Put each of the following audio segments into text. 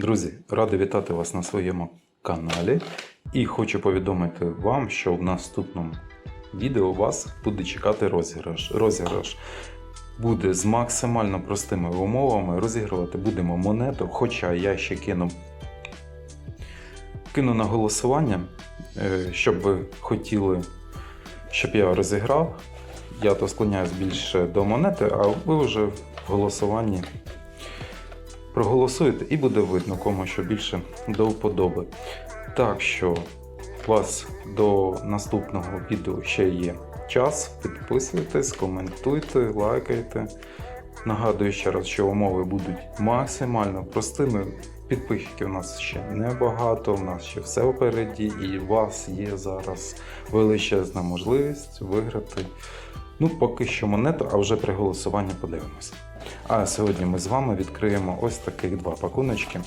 Друзі, радий вітати вас на своєму каналі і хочу повідомити вам, що в наступному відео вас буде чекати розіграш. Розіграш буде з максимально простими умовами. Розігрувати будемо монету, хоча я ще кину, кину на голосування, е, щоб ви хотіли, щоб я розіграв. Я то склоняюсь більше до монети, а ви вже в голосуванні проголосуєте і буде видно, кому що більше до вподоби. Так що у вас до наступного відео ще є час. Підписуйтесь, коментуйте, лайкайте. Нагадую ще раз, що умови будуть максимально простими. Підписчиків у нас ще небагато, у нас ще все впереді, і у вас є зараз величезна можливість виграти. Ну, поки що монету, а вже при голосуванні подивимося. А сьогодні ми з вами відкриємо ось таких два пакуночки.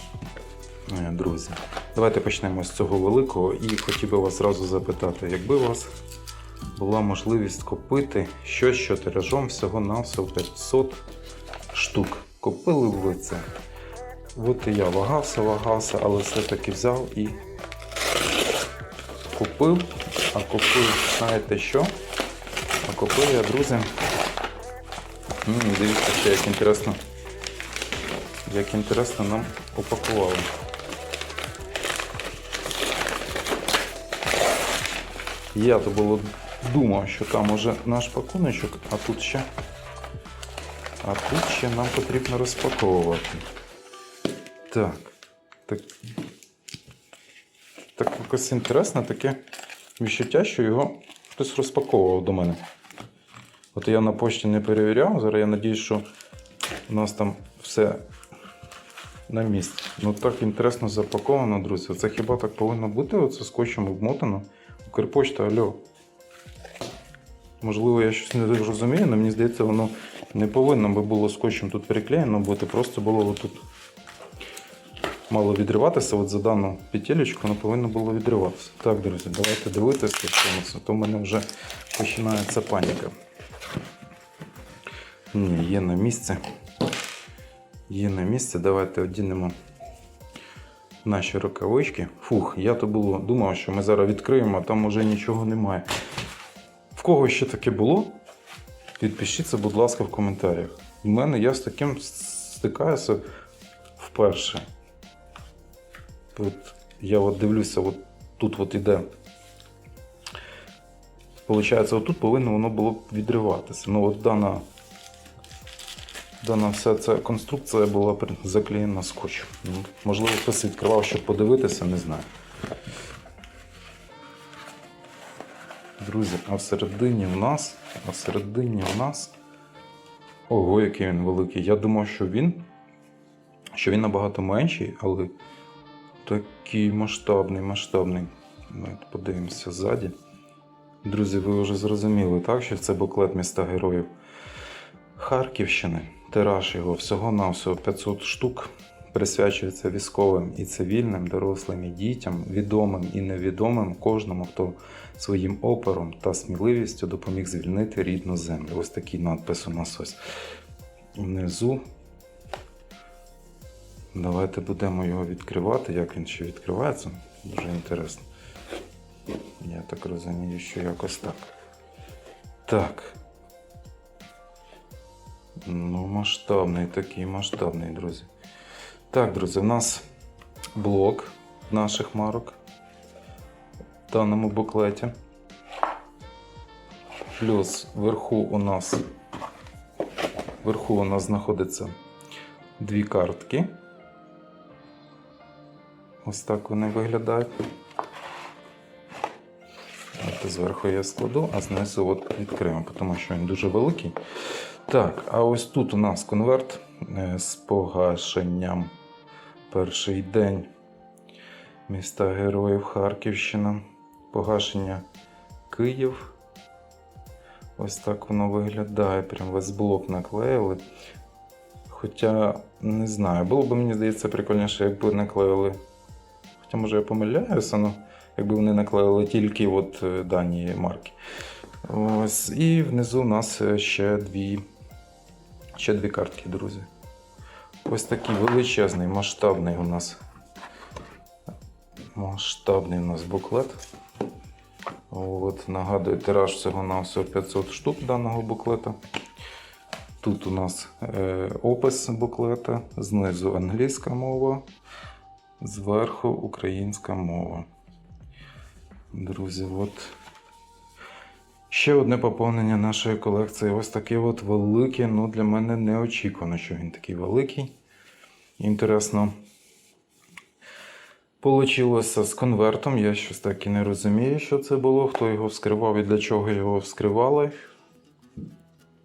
Е, Друзі, давайте почнемо з цього великого і хотів би вас зразу запитати, якби у вас була можливість купити щось, що тиражом всього на всього 500 штук. Купили б ви це? От і я вагався, вагався, але все-таки взяв і купив. А купив, знаєте що? Купив друзі. М, Дивіться, ще як інтересно. Як інтересно нам упакували. Я то було думав, що там уже наш пакуночок, а тут ще. А тут ще нам потрібно розпаковувати. Так. Так, так якось інтересно таке відчуття, що його хтось розпаковував до мене. От я на пошті не перевіряв, зараз я надіюсь, що у нас там все на місці. Ну так інтересно запаковано, друзі. Це хіба так повинно бути? Оце скотчем обмотано. Укрпочта, алло. Можливо, я щось не розумію, але мені здається, воно не повинно би було скотчем тут приклеєно бути, просто було отут. Мало відриватися, от за дану петелечку воно повинно було відриватися. Так, друзі, давайте дивитися, що у нас, то в мене вже починається паніка. Ні, є на місці. Є на місці. Давайте одінемо наші рукавички. Фух, я то було думав, що ми зараз відкриємо, а там уже нічого немає. В кого ще таке було? Підпишіться, будь ласка, в коментарях. У мене я з таким стикаюся вперше. От я от дивлюся, от тут от іде. Получається, отут повинно воно було відриватися. Ну от дана, дана вся ця конструкція була заклеєна скотчем. Ну, можливо, хтось відкривав, щоб подивитися, не знаю. Друзі, а всередині в нас, а всередині в нас. Ого, який він великий. Я думав, що він, що він набагато менший, але такий масштабний, масштабний. Давайте подивимося ззаді. Друзі, ви вже зрозуміли, так, що це буклет міста героїв Харківщини. Тираж його всього-навсього 500 штук. Присвячується військовим і цивільним, дорослим і дітям, відомим і невідомим, кожному, хто своїм опором та сміливістю допоміг звільнити рідну землю. Ось такий надпис у нас ось внизу. Давайте будемо його відкривати. Як він ще відкривається? Дуже інтересно. Я так розумію, що якось так. Так. Ну, масштабний такий масштабний, друзі. Так, друзі, у нас блок наших марок в даному буклеті. Плюс вверху у нас вверху у нас знаходиться дві картки. Ось так вони виглядають. Зверху я складу, а знизу от відкриємо, тому що він дуже великий. Так, а ось тут у нас конверт е, з погашенням. Перший день міста Героїв Харківщина. Погашення Київ. Ось так воно виглядає. Прям весь блок наклеїли. Хоча не знаю, було б мені здається прикольніше, якби наклеїли. Хоча може я помиляюся, але якби вони наклеїли тільки от е, дані марки. Ось, і внизу у нас е, ще дві, ще дві картки, друзі. Ось такий величезний, масштабний у нас. Масштабний у нас буклет. От, нагадую, тираж всього на всього 500 штук даного буклета. Тут у нас е, опис буклета, знизу англійська мова, зверху українська мова. Друзі, от ще одне поповнення нашої колекції. Ось такий от великий. Ну, для мене неочікувано, що він такий великий. Інтересно. Получилося з конвертом. Я щось так і не розумію, що це було, хто його вскривав і для чого його вскривали.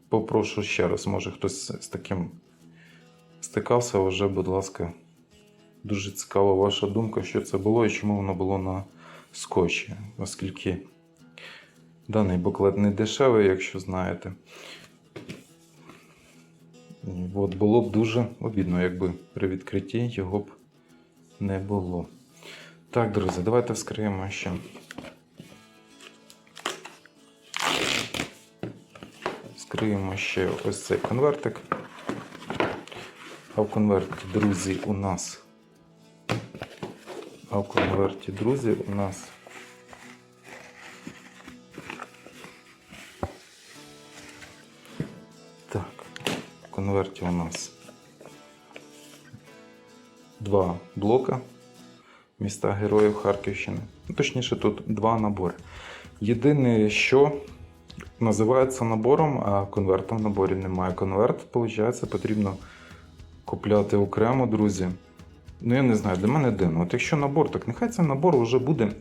Попрошу ще раз, може хтось з таким стикався, вже, будь ласка, дуже цікава ваша думка, що це було і чому воно було на скотчі, оскільки даний буклет не дешевий, якщо знаєте. От було б дуже обідно, якби при відкритті його б не було. Так, друзі, давайте вскриємо ще. Вскриємо ще ось цей конвертик. А в конверті, друзі, у нас. А в конверті, друзі, у нас. Конверті у нас два блока міста Героїв Харківщини. Ну, Точніше, тут два набори. Єдине, що називається набором, а конверта в наборі немає. Конверт, виходить, потрібно купляти окремо, друзі. Ну, я не знаю, для мене дивно. От якщо набор, так нехай цей набор вже буде.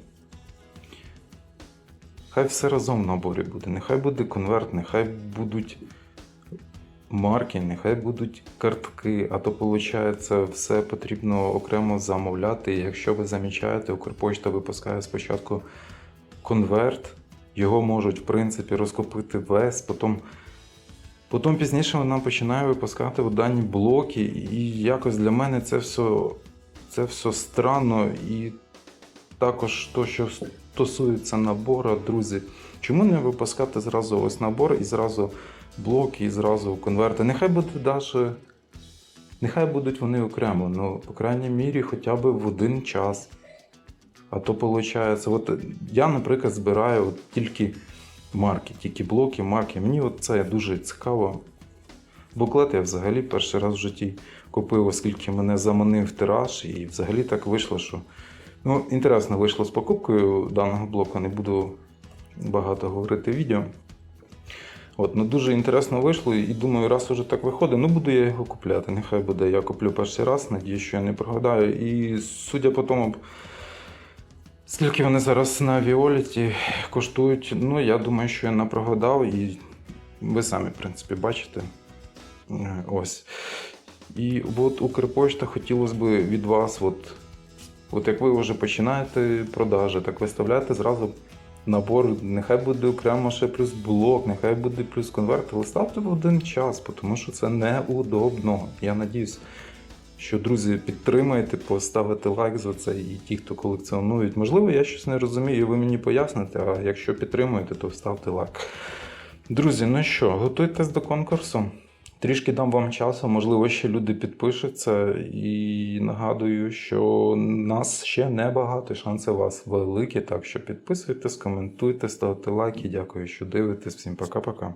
Хай все разом в наборі буде. Нехай буде конверт, нехай будуть марки, нехай будуть картки, а то виходить, все потрібно окремо замовляти. Якщо ви замічаєте, Укрпочта випускає спочатку конверт, його можуть в принципі розкупити весь, потім, потім пізніше вона починає випускати дані блоки, і якось для мене це все, це все странно. І також то, що стосується набору, друзі, чому не випускати зразу ось набор і зразу блоки, і зразу конверти? Нехай буде даже. Нехай будуть вони окремо, ну, по крайній мірі, хоча б в один час. А то виходить, от я, наприклад, збираю от тільки марки, тільки блоки, марки. Мені от це дуже цікаво. Буклет я взагалі перший раз в житті купив, оскільки мене заманив тираж, і взагалі так вийшло, що. Ну, інтересно вийшло з покупкою даного блоку, не буду багато говорити в відео. От, ну дуже інтересно вийшло і думаю, раз уже так виходить, ну буду я його купляти. Нехай буде. Я куплю перший раз, надію, що я не прогадаю. І судя по тому, скільки вони зараз на Віоліті коштують, ну я думаю, що я не прогадав, і ви самі, в принципі, бачите. Ось. І от Укрпошта хотілося б від вас, от, от як ви вже починаєте продажі, так виставляйте зразу набор, нехай буде окремо ще плюс блок, нехай буде плюс конверт, але ставте в один час, тому що це неудобно. Я надіюсь, що друзі підтримаєте, поставите лайк за це і ті, хто колекціонують. Можливо, я щось не розумію, ви мені поясните, а якщо підтримуєте, то ставте лайк. Друзі, ну що, готуйтесь до конкурсу. Трішки дам вам часу, можливо, ще люди підпишуться. І нагадую, що нас ще небагато, шанси у вас великі. Так що підписуйтесь, коментуйте, ставте лайки. Дякую, що дивитесь. Всім пока-пока.